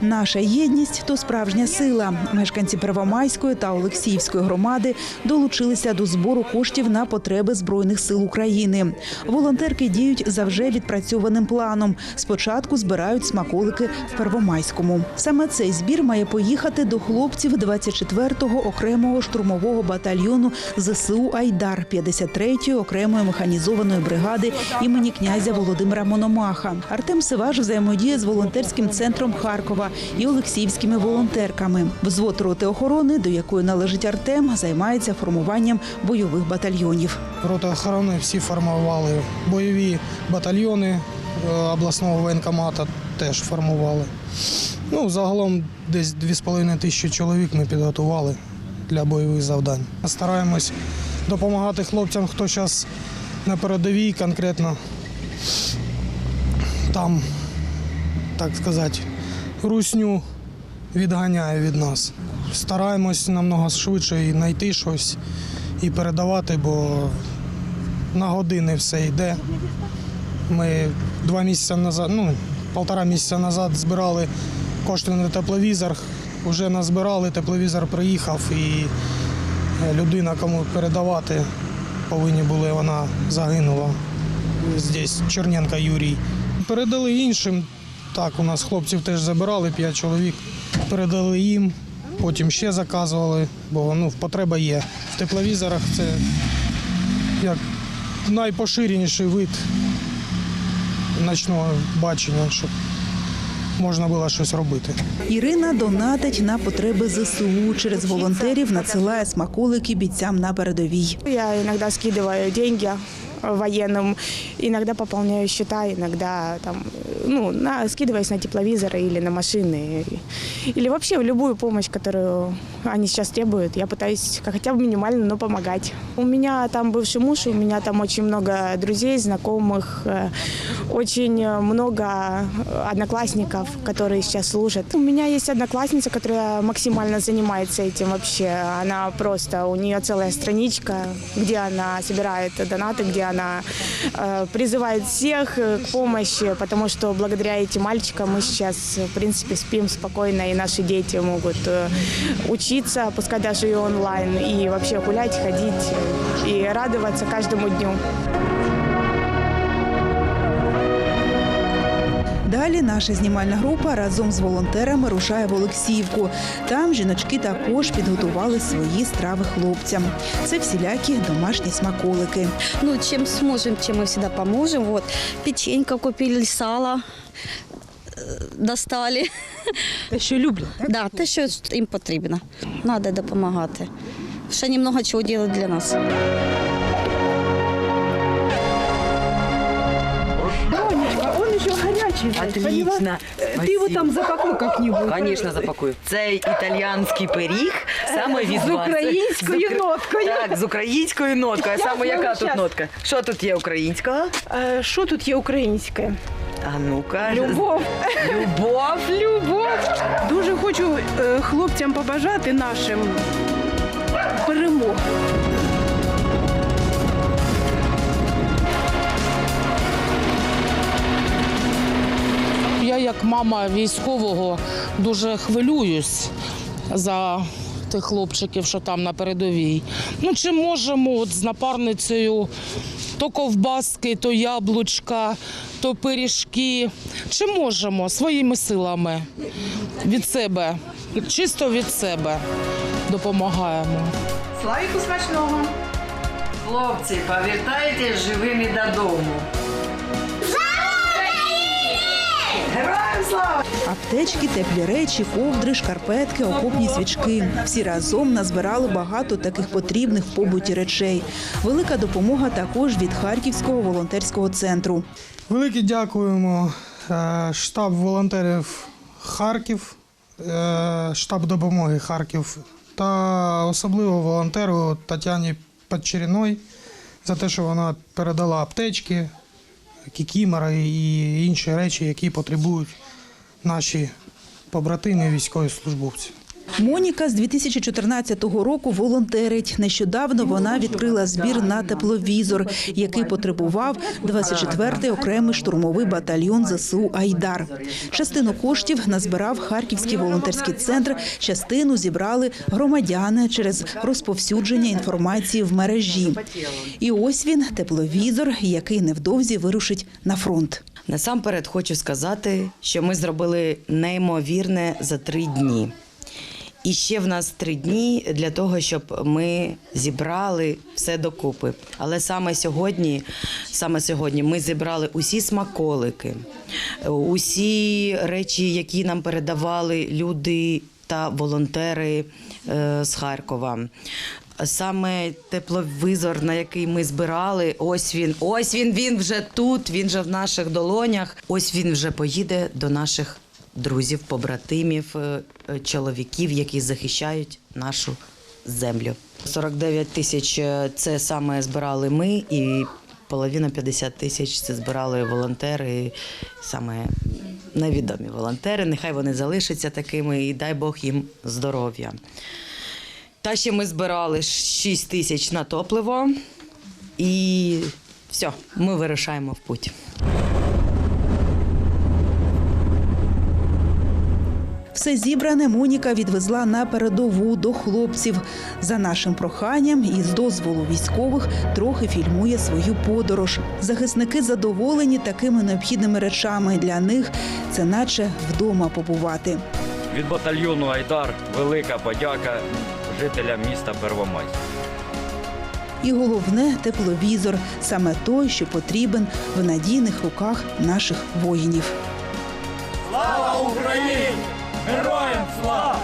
Наша єдність то справжня сила. Мешканці Первомайської та Олексіївської громади долучилися до збору коштів на потреби збройних сил України. Волонтерки діють за вже відпрацьованим планом. Спочатку збирають смаколики в Первомайському. Саме цей збір має поїхати до хлопців 24-го окремого штурмового батальйону ЗСУ Айдар 53-ї окремої механізованої бригади імені князя Володимира Мономаха. Артем Сиваш взаємодіє з волонтерським центром Харкова і Олексіївськими волонтерками. Взвод роти охорони, до якої належить Артем, займається формуванням бойових батальйонів. Роти охорони всі формували бойові батальйони е, обласного воєнкомата теж формували. Ну, загалом десь 2,5 тисячі чоловік ми підготували для бойових завдань. Стараємось допомагати хлопцям, хто зараз на передовій конкретно там, так сказати, русню відганяє від нас. Стараємось намного швидше і знайти щось і передавати, бо на години все йде. Ми два місяці назад, ну, полтора місяця назад збирали кошти на тепловізор. Вже назбирали, тепловізор приїхав і е, людина, кому передавати повинні були, вона загинула. Здесь Черненко Юрій. Передали іншим. Так, у нас хлопців теж забирали, п'ять чоловік. Передали їм, потім ще заказували, бо ну, потреба є. В тепловізорах це як найпоширеніший вид ночного бачення, щоб можна було щось робити. Ірина донатить на потреби ЗСУ. Через волонтерів надсилає смаколики бійцям на передовій. Я иногда скидываю деньги военным, иногда пополняю счета, иногда там, ну, на, скидываюсь на тепловизоры или на машины, или вообще любую помощь, которую они сейчас требуют. Я пытаюсь хотя бы минимально, но помогать. У меня там бывший муж, у меня там очень много друзей, знакомых, э, очень много одноклассников, которые сейчас служат. У меня есть одноклассница, которая максимально занимается этим вообще. Она просто, у нее целая страничка, где она собирает донаты, где она э, призывает всех э, к помощи, потому что благодаря этим мальчикам мы сейчас, в принципе, спим спокойно, и наши дети могут э, учиться, пускай даже и онлайн, и вообще гулять, ходить, э, и радоваться каждому дню. Далі наша знімальна група разом з волонтерами рушає в Олексіївку. Там жіночки також підготували свої страви хлопцям. Це всілякі домашні смаколики. Ну, чем сможем, чем мы всегда поможем. Вот, печенька купили, сало э, достали. Те, що люблять. Да, те, що їм потрібно. Треба допомагати. Ще немного чого робити для нас. Отлично. Ты его там запакуй как-нибудь. Конечно, запакую. Це італіянський пиріг, саме від З вас. українською З- ноткою. Так, з українською ноткою. А саме яка тут щас. нотка? Що тут є українського? Е, Що тут є українське? А ну-ка. Любов. Любов. Любов. Дуже хочу е, хлопцям побажати нашим перемог. Як мама військового, дуже хвилююсь за тих хлопчиків, що там на передовій. Ну, чи можемо от з напарницею то ковбаски, то яблучка, то пиріжки. Чи можемо своїми силами від себе, чисто від себе допомагаємо. Славіку смачного. Хлопці, повертайтесь живими додому. Аптечки, теплі речі, ковдри, шкарпетки, окопні свічки. Всі разом назбирали багато таких потрібних в побуті речей. Велика допомога також від Харківського волонтерського центру. Велике дякуємо е, штаб волонтерів Харків, е, штаб допомоги Харків та особливо волонтеру Тетяні Подчеріной за те, що вона передала аптечки, кікімори і інші речі, які потребують наші побратими військовослужбовці. Моніка з 2014 року волонтерить. Нещодавно вона відкрила збір на тепловізор, який потребував 24-й окремий штурмовий батальйон ЗСУ Айдар. Частину коштів назбирав Харківський волонтерський центр. Частину зібрали громадяни через розповсюдження інформації в мережі. І ось він тепловізор, який невдовзі вирушить на фронт. Насамперед хочу сказати, що ми зробили неймовірне за три дні. І ще в нас три дні для того, щоб ми зібрали все докупи. Але саме сьогодні, саме сьогодні ми зібрали усі смаколики, усі речі, які нам передавали люди та волонтери е, з Харкова. Саме тепловізор, на який ми збирали, ось він, ось він, він вже тут, він вже в наших долонях. Ось він вже поїде до наших друзів, побратимів, е, е, чоловіків, які захищають нашу землю. 49 тисяч е, це саме збирали ми, і половина 50 тисяч це збирали волонтери, саме невідомі волонтери. Нехай вони залишаться такими, і дай Бог їм здоров'я. Та ще ми збирали 6 тисяч на топливо, і все, ми вирушаємо в путь. Все зібране Моніка відвезла на передову до хлопців. За нашим проханням і з дозволу військових трохи фільмує свою подорож. Захисники задоволені такими необхідними речами. Для них це наче вдома побувати. Від батальйону Айдар велика подяка жителям міста Первомайськ. І головне тепловізор саме той, що потрібен в надійних руках наших воїнів. Слава Україні! Героям слава!